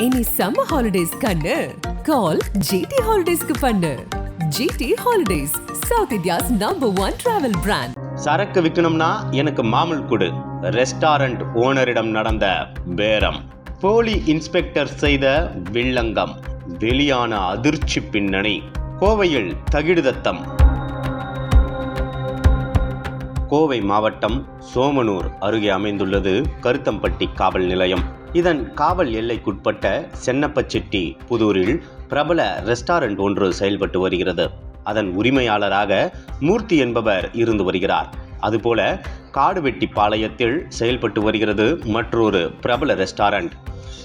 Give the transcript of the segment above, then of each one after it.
இனி summer holidays கண்ணு. கால் GT ஹாலிடேஸ்க்கு பண்ணு. GT holidays south India's number one travel brand சரக்கு விற்கணும்னா எனக்கு மாமூல் கொடு. ரெஸ்டாரண்ட் ஓனரிடம் நடந்த பேரம். போலி இன்ஸ்பெக்டர் செய்த வில்லங்கம். வெளியான அதிர்ச்சி பின்னணி. கோவையில் தகிடுதத்தம். கோவை மாவட்டம் சோமனூர் அருகே அமைந்துள்ளது கருத்தம்பட்டி காவல் நிலையம். இதன் காவல் எல்லைக்குட்பட்ட சென்னப்பச்செட்டி புதூரில் பிரபல ரெஸ்டாரண்ட் ஒன்று செயல்பட்டு வருகிறது. அதன் உரிமையாளராக மூர்த்தி என்பவர் இருந்து வருகிறார். அதுபோல காடுவெட்டிப்பாளையத்தில் செயல்பட்டு வருகிறது மற்றொரு பிரபல ரெஸ்டாரண்ட்.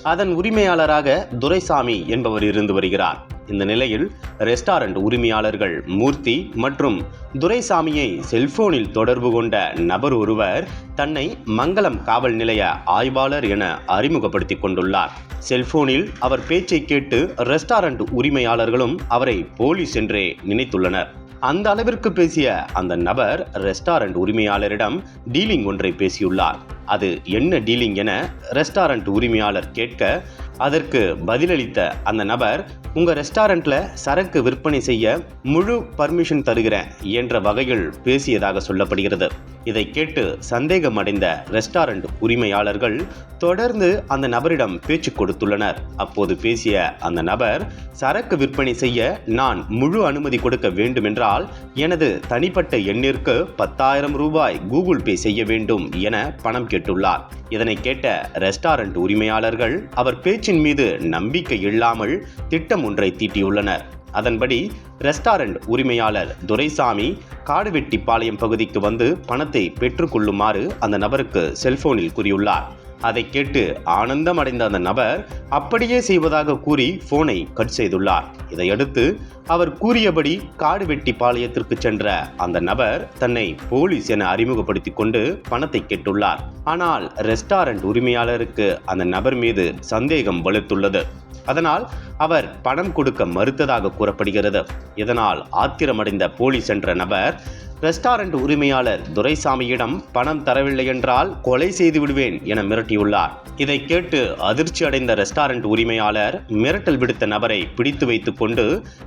அதன் உரிமையாளராக துரைசாமி என்பவர் இருந்து வருகிறார். இந்த நிலையில் ரெஸ்டாரண்ட் உரிமையாளர்கள் மூர்த்தி மற்றும் துரைசாமியை செல்போனில் தொடர்பு கொண்ட நபர் ஒருவர் தன்னை மங்களம் காவல் நிலைய ஆய்வாளர் என அறிமுகப்படுத்திக் கொண்டுள்ளார். செல்போனில் அவர் பேச்சை கேட்டு ரெஸ்டாரண்ட் உரிமையாளர்களும் அவரை போலீஸ் என்றே நினைத்துள்ளனர். அந்த அளவிற்கு பேசிய அந்த நபர் ரெஸ்டாரண்ட் உரிமையாளரிடம் டீலிங் ஒன்றை பேசியுள்ளார். அது என்ன டீலிங் என ரெஸ்டாரண்ட் உரிமையாளர் கேட்க அதற்கு பதிலளித்த அந்த நபர் உங்கள் ரெஸ்டாரண்ட்ல சரக்கு விற்பனை செய்ய முழு பர்மிஷன் தருகிறேன் என்ற வகையில் பேசியதாக சொல்லப்படுகிறது. இதை கேட்டு சந்தேகமடைந்த ரெஸ்டாரண்ட் உரிமையாளர்கள் தொடர்ந்து அந்த நபரிடம் பேச்சு கொடுத்துள்ளனர். அப்போது பேசிய அந்த நபர் சரக்கு விற்பனை செய்ய நான் முழு அனுமதி கொடுக்க வேண்டுமென்றால் எனது தனிப்பட்ட எண்ணிற்கு பத்தாயிரம் ரூபாய் கூகுள் பே செய்ய வேண்டும் என பணம் கேட்டுள்ளார். இதனை கேட்ட ரெஸ்டாரண்ட் உரிமையாளர்கள் அவர் பேச்சின் மீது நம்பிக்கை இல்லாமல் திட்டம் ஒன்றை தீட்டியுள்ளனர். அதன்படி ரெஸ்டாரண்ட் உரிமையாளர் துரைசாமி காடுவெட்டிப்பாளையம் பகுதிக்கு வந்து பணத்தை பெற்றுக்கொள்ளுமாறு அந்த நபருக்கு செல்போனில் கூறியுள்ளார். அதை கேட்டு ஆனந்தம் அடைந்த அந்த நபர் அப்படியே செய்வதாக கூறி போனை கட் செய்துள்ளார். இதையடுத்து அவர் கூறியபடி காடுவெட்டிப்பாளையத்திற்கு சென்ற அந்த நபர் தன்னை போலீஸ் என அறிமுகப்படுத்திக் கொண்டு பணத்தை கேட்டுள்ளார். ஆனால் ரெஸ்டாரண்ட் உரிமையாளருக்கு அந்த நபர் மீது சந்தேகம் வலுத்துள்ளது. அதனால் அவர் பணம் கொடுக்க மறுத்ததாக கூறப்படுகிறது. இதனால் ஆத்திரமடைந்த போலீஸ் என்ற நபர் ரெஸ்டாரண்ட் உரிமையாளர் துரைசாமியிடம் பணம் தரவில்லை என்றால் கொலை செய்து விடுவேன் என மிரட்டியுள்ளார். இதை கேட்டு அதிர்ச்சி அடைந்த ரெஸ்டாரண்ட் உரிமையாளர் மிரட்டல் விடுத்த நபரை பிடித்து வைத்துக் கொண்டு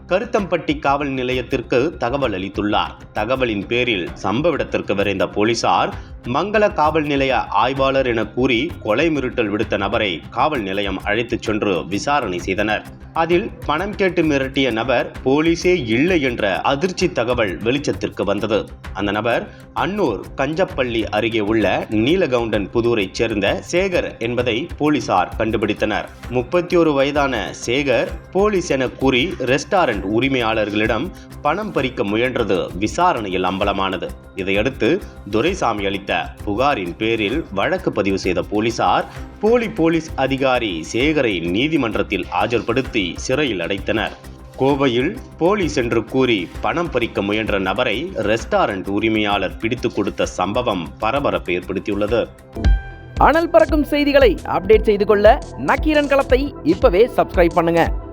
கருத்தம்பட்டி காவல் நிலையத்திற்கு தகவல் அளித்துள்ளார். தகவலின் பேரில் சம்பவ இடத்திற்கு விரைந்த போலீசார் மங்கள காவல் நிலைய ஆய்வாளர் என கூறி கொலை மிரட்டல் விடுத்த நபரை காவல் நிலையம் அழைத்துச் சென்று விசாரணை செய்தனர். அதில் பணம் கேட்டு மிரட்டிய நபர் போலீஸே இல்லை என்ற அதிர்ச்சி தகவல் வெளிச்சத்திற்கு வந்தது. அந்த நபர் அன்னூர் கஞ்சப்பள்ளி அருகே உள்ள நீலகவுண்டன் புதூரைச் சேர்ந்த சேகர் என்பதை போலீசார் கண்டுபிடித்தனர். முப்பத்தி ஒரு வயதான சேகர் போலீஸ் என கூறி ரெஸ்டாரண்ட் உரிமையாளர்களிடம் பணம் பறிக்க முயன்றது விசாரணையில் அம்பலமானது. இதையடுத்து துரைசாமி அளித்த புகாரின் பேரில் வழக்கு பதிவு செய்த போலீசார் போலி போலீஸ் அதிகாரி சேகரை நீதிமன்றத்தில் ஆஜர்படுத்தி சிறையில் அடைத்தனர். கோவையில் போலீஸ் என்று கூறி பணம் பறிக்க முயன்ற நபரை ரெஸ்டாரண்ட் உரிமையாளர் பிடித்துக் கொடுத்த சம்பவம் பரபரப்பை ஏற்படுத்தியுள்ளது. அனல் பறக்கும் செய்திகளை அப்டேட் செய்து கொள்ள நக்கீரன் களத்தை இப்பவே சப்ஸ்கிரைப் பண்ணுங்க.